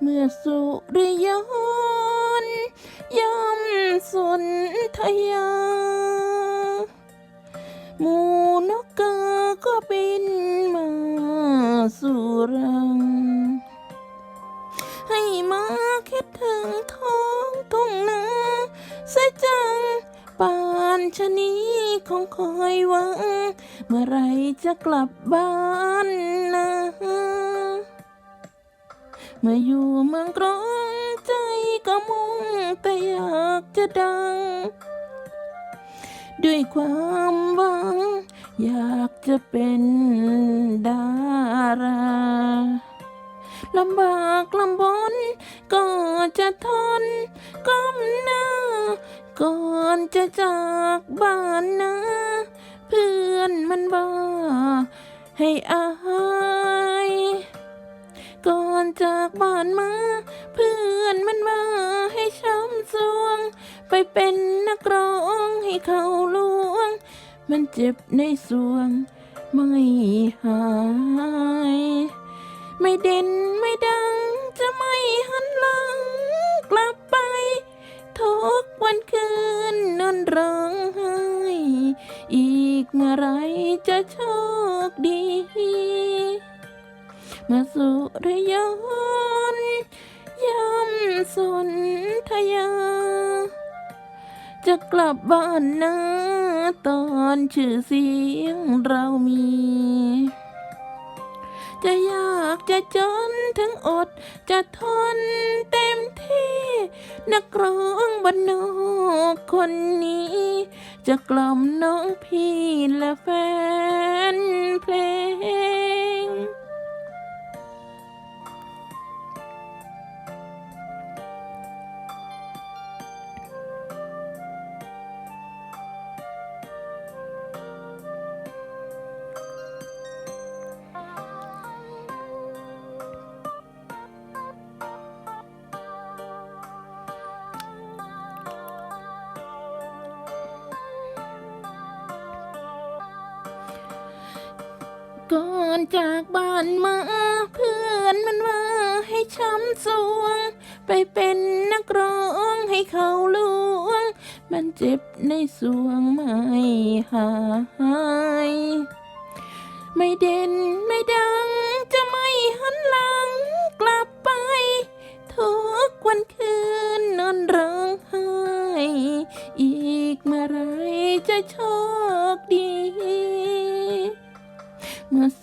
เมื่อสุริยนย่ำสนทยา หมูนกกาก็บินมาสู่รัง ให้มาคิดถึงท้องทุ่งนาเสียจังปานชะนี้คงคอยหวัง เมื่อไรจะกลับบ้านนะ เมื่ออยู่เมืองกรุงใจก็มุ่งแต่อยากจะดัง ด้วยความหวัง อยากจะเป็นดาราลำบากลำบนก็จะทนก้มหน้า ก่อนจะจากบ้านนะ เพื่อนมันบ้าให้อา ก่อนจากบ้านมาเพื่อนมันว่าให้ช้ำสวง ไปเป็นนักร้องให้เขาลวง มันเจ็บในสวง ไม่หาย ไม่เด่นไม่ดังจะไม่หันหลังกลับไป ทุกวันคืนนอนร้องไห้ อีกเมื่อไรจะโชคดี มื่อสุริยนย่ำสนทยา จะกลับบ้านนะตอนชื่อเสียงเรามี จะยากจะจนถึงอดจะทนเต็มที่ นักร้องบ้านนอกคนนี้ จะกล่อมน้องพี่และแฟน ก่อนจากบ้านมา เพื่อนมันว่าให้ช้ำสวง ไปเป็นนักร้องให้เขาลวง มันเจ็บในสวงไม่หาย ไม่เด่นไม่ดังจะไม่หันหลังกลับไป ทุกวันคืนนอนร้องไห้ อีกเมื่อไรจะชคดี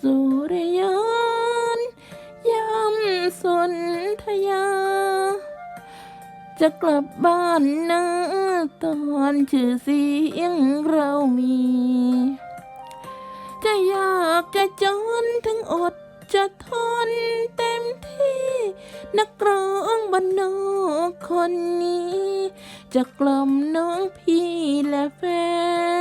สุริยนย่ำสนทยา จะกลับบ้านนะตอนชื่อเสียงเรามี จะอยากจะจนถึงอดจะทนเต็มที่ นักร้องบ้านอกคนนี้ จะกล่อมน้องพี่และแฟน